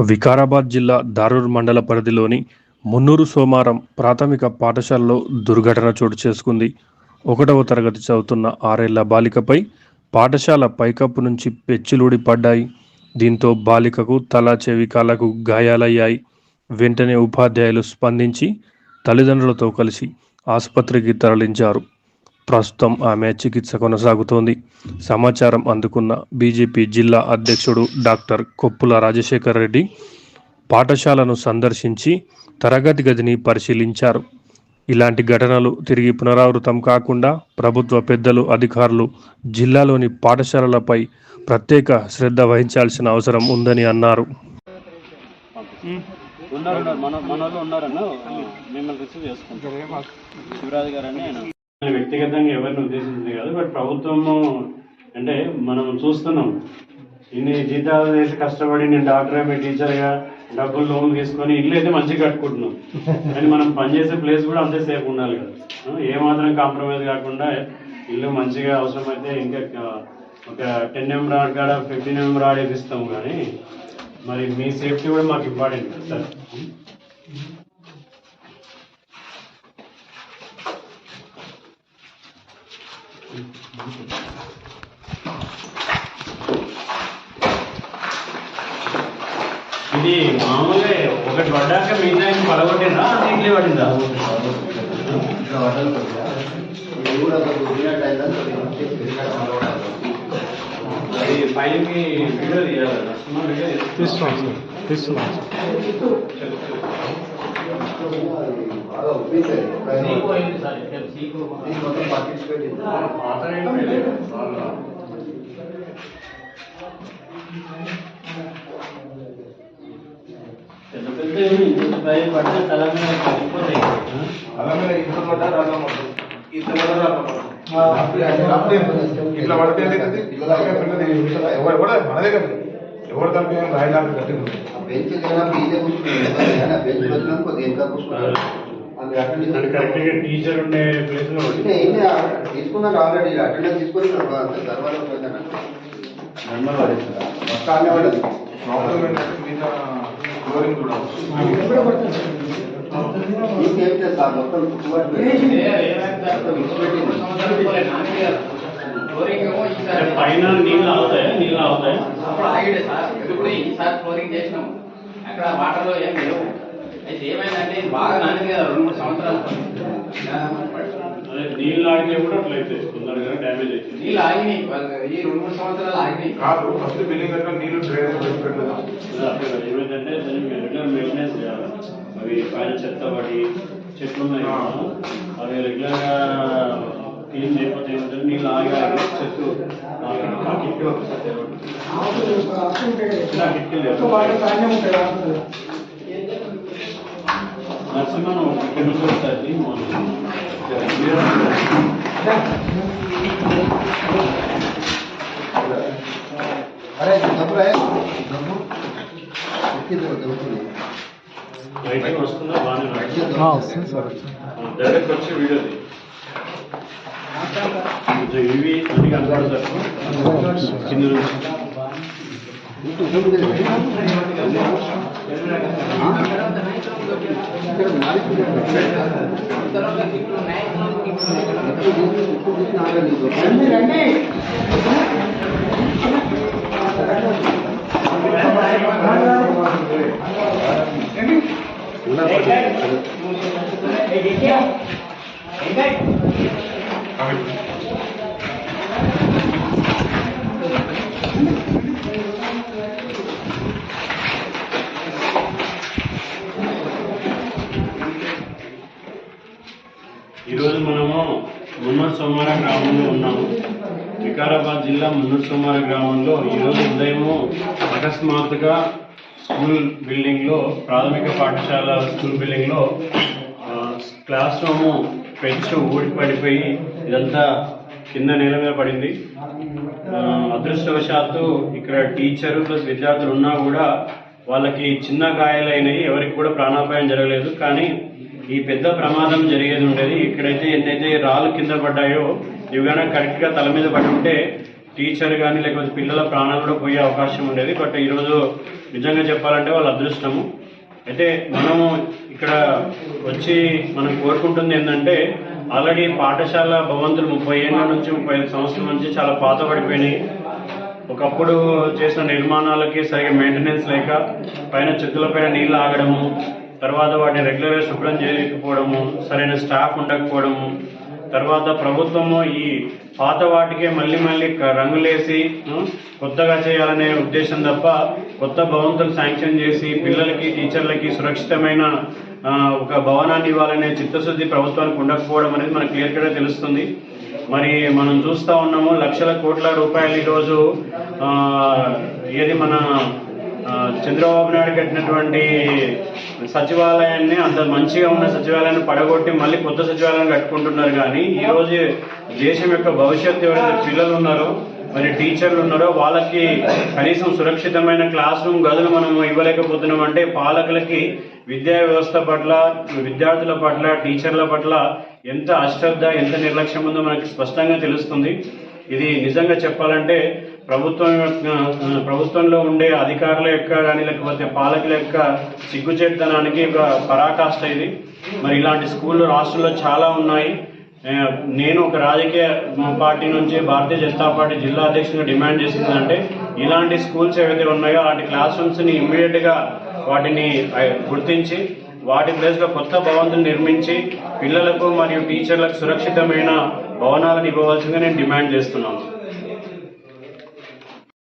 వికారాబాద్ జిల్లా దారూర్ మండల పరిధిలోని మున్నూరు సోమారం ప్రాథమిక పాఠశాలలో దుర్ఘటన చోటు చేసుకుంది. ఒకటవ తరగతి చదువుతున్న ఆరేళ్ళ బాలికపై పాఠశాల పైకప్పు నుంచి పెచ్చులుడి పడ్డాయి. దీంతో బాలికకు తల చెవి కాళ్ళకు గాయాలయ్యాయి. వెంటనే ఉపాధ్యాయులు స్పందించి తల్లిదండ్రులతో కలిసి ఆసుపత్రికి తరలించారు. ప్రస్తుతం ఆమె చికిత్స కొనసాగుతోంది. సమాచారం అందుకున్న బీజేపీ జిల్లా అధ్యక్షుడు డాక్టర్ కొప్పుల రాజశేఖర్ రెడ్డి పాఠశాలను సందర్శించి తరగతి గదిని పరిశీలించారు. ఇలాంటి ఘటనలు తిరిగి పునరావృతం కాకుండా ప్రభుత్వ పెద్దలు అధికారులు జిల్లాలోని పాఠశాలలపై ప్రత్యేక శ్రద్ధ వహించాల్సిన అవసరం ఉందని అన్నారు. ఉన్నారు మన మనలో ఉన్నారన్న మిమ్మల్ని రిసీవ్ చేసుకుంటారు శివరాజు గారు అని వ్యక్తిగతంగా ఎవరిని ఉద్దేశించింది కాదు బట్ ప్రభుత్వము అంటే మనం చూస్తున్నాం. ఇన్ని జీతాలు చేసి కష్టపడి నేను డాక్టర్ అయిపోయి టీచర్గా డబ్బులు లోన్ తీసుకొని ఇల్లు అయితే మంచిగా కట్టుకుంటున్నాం. కానీ మనం పనిచేసే ప్లేస్ కూడా అంతే సేఫ్ ఉండాలి కదా. ఏమాత్రం ఏ మాత్రం కాంప్రమైజ్ కాకుండా ఇల్లు మంచిగా అవసరమైతే ఇంకా ఒక టెన్ ఎంబర్ రాడ్ కాడ ఫిఫ్టీన్ ఎంబర్ రాడ్ ఇస్తాం కానీ మరి మీ సేఫ్టీ కూడా మాకు ఇంపార్టెంట్ కదా సార్. ఇది మామూలుగా ఒకటి పడ్డాక మిగతా పడగొట్టిందా నీట్లే పడిందా? పైకి వీడియో తీయాలి సార్ తీస్తున్నాం సార్ పెద్ద పెద్ద ఇంత పై పడితే తల మీద పడిపోతాయి ఇట్లా పడితే ఏంటంటే ఎవరు కూడా మనదే కదా ఎవరు తప్ప ఏం రాయడానికి కట్టింది బెంచ్ కన్నా మీదే కూర్చున్నాడు బెంచ్ వచ్చినా కొద్దిగా ఇంకా కూర్చున్నాడు అది అంటే అటెండెన్స్ కరెక్ట్ గా టీచర్ ఉండే ప్లేస్ లో ఇంకా ఏంటి తీసుకున్నాడు ఆల్రెడీ అటెండెన్స్ తీసుకొని తర్వాత పోయిందన్న ఫస్ట్ ఆనే పడ్డది ప్రాబ్లం ఏంటంటే మీద ఫ్లోరింగ్ కూడా నీకేం తెలుసు ఆ మొత్తం చుట్టుబాటు మొత్తం ఇచ్చిపెట్టింది అంటే పైన నీళ్ళు అవుతాయా నీళ్ళు అవుతాయా అప్పుడు ఆగిడే సార్. ఇప్పుడు ఈసారి ఫ్లోరింగ్ చేసినాం. అక్కడ వాటర్ ఏం లేవు. అయితే ఏమైందంటే బాగా నానింది కదా రెండు మూడు సంవత్సరాలు. నీళ్ళు ఆగితే కూడా అట్లా అయితే తొందరగా డ్యామేజ్ అవుతుంది నీళ్ళు ఆగినాయి. ఈ రెండు మూడు సంవత్సరాలు ఆగినాయి. కాదు ఫస్ట్ బిల్డింగ్ కట్టిన నీళ్ళు డ్రైనేజ్ పెట్టి పెట్టలేదా ఏమైందంటే దానికి రెగ్యులర్ మెయింటెనెన్స్ చేయాలి. అవి పైన చెత్త పడి చెట్లు ఉన్నాయి కదా, అవి రెగ్యులర్ క్లీన్ చేయకపోతే ఆగి చెట్లు కిటికీలు ఒకసారి. నరసింహన్ వస్తుంది అరే డబ్బు? రే డబ్బు ఎక్కింది దొరుకుతుంది లైటింగ్ వస్తుందా బాగానే వస్తుంది. సార్ డైరెక్ట్ వచ్చి వీడియో తీ. కొంచెం ఇవి అన్ని కనపడతారు కింద నుంచి ఇక్కడ తర్వాత గిఫ్ట్లు ఉన్నాయి ఈరోజు మనము మున్నూరు సోమార గ్రామంలో ఉన్నాము. వికారాబాద్ జిల్లా మున్నూరు సోమార గ్రామంలో ఈరోజు ఉదయము అకస్మాత్తుగా స్కూల్ బిల్డింగ్లో ప్రాథమిక పాఠశాల స్కూల్ బిల్డింగ్లో క్లాస్ రూము పెంచ్ ఊడి పడిపోయి ఇదంతా కింద నేల మీద పడింది. అదృష్టవశాత్తు ఇక్కడ టీచరు ప్లస్ విద్యార్థులు ఉన్నా కూడా వాళ్ళకి చిన్న గాయాలైనవి ఎవరికి కూడా ప్రాణాపాయం జరగలేదు. కానీ ఈ పెద్ద ప్రమాదం జరిగేది ఉండేది. ఇక్కడైతే ఎన్నైతే రాళ్ళు కింద పడ్డాయో ఇవి కనుక కరెక్ట్గా తల మీద పడి ఉంటే టీచర్ కానీ లేకపోతే పిల్లల ప్రాణాలు కూడా పోయే అవకాశం ఉండేది. బట్ ఈరోజు నిజంగా చెప్పాలంటే వాళ్ళ అదృష్టము. అయితే మనము ఇక్కడ వచ్చి మనం కోరుకుంటుంది ఏంటంటే ఆల్రెడీ పాఠశాల భవంతులు ముప్పై ఏళ్ళ నుంచి ముప్పై ఐదు సంవత్సరాల నుంచి చాలా పాతబడిపోయినాయి. ఒకప్పుడు చేసిన నిర్మాణాలకి సరిగ్గా మెయింటెనెన్స్ లేక పైన చెట్టుల పైన నీళ్ళు ఆగడము తర్వాత వాటిని రెగ్యులర్గా శుభ్రం చేయకపోవడము సరైన స్టాఫ్ ఉండకపోవడము. తర్వాత ప్రభుత్వము ఈ పాత వాటికే మళ్ళీ మళ్ళీ రంగులేసి కొత్తగా చేయాలనే ఉద్దేశం తప్ప కొత్త భవంతులు శాంక్షన్ చేసి పిల్లలకి టీచర్లకి సురక్షితమైన ఒక భవనాన్ని ఇవ్వాలనే చిత్తశుద్ధి ప్రభుత్వానికి ఉండకపోవడం అనేది మనకు క్లియర్ తెలుస్తుంది. మరి మనం చూస్తా ఉన్నాము లక్షల కోట్ల రూపాయలు ఈరోజు ఏది మన చంద్రబాబు నాయుడు కట్టినటువంటి సచివాలయాన్ని అంత మంచిగా ఉన్న సచివాలయాన్ని పడగొట్టి మళ్ళీ కొత్త సచివాలయం కట్టుకుంటున్నారు కానీ ఈ రోజు దేశం యొక్క భవిష్యత్తు ఎవరైతే పిల్లలు ఉన్నారో మరి టీచర్లు ఉన్నారో వాళ్ళకి కనీసం సురక్షితమైన క్లాస్ రూమ్ గదులు మనం ఇవ్వలేకపోతున్నాం అంటే పాలకులకి విద్యా వ్యవస్థ పట్ల విద్యార్థుల పట్ల టీచర్ల పట్ల ఎంత అశ్రద్ధ ఎంత నిర్లక్ష్యం ఉందో మనకి స్పష్టంగా తెలుస్తుంది. ఇది నిజంగా చెప్పాలంటే ప్రభుత్వం ప్రభుత్వంలో ఉండే అధికారుల యొక్క కానీ లేకపోతే పాలకుల యొక్క సిగ్గుచేతనానికి ఒక పరాకాష్ట ఇది. మరి ఇలాంటి స్కూళ్ళు రాష్ట్రంలో చాలా ఉన్నాయి. నేను ఒక రాజకీయ పార్టీ నుంచి భారతీయ జనతా పార్టీ జిల్లా అధ్యక్షుడిగా డిమాండ్ చేసిందంటే ఇలాంటి స్కూల్స్ ఏవైతే ఉన్నాయో అలాంటి క్లాస్ రూమ్స్ని ఇమ్మీడియట్గా వాటిని గుర్తించి వాటి ప్లేస్లో కొత్త భవంతులు నిర్మించి పిల్లలకు మరియు టీచర్లకు సురక్షితమైన భవనాలను ఇవ్వవలసిందిగా నేను డిమాండ్ చేస్తున్నాను.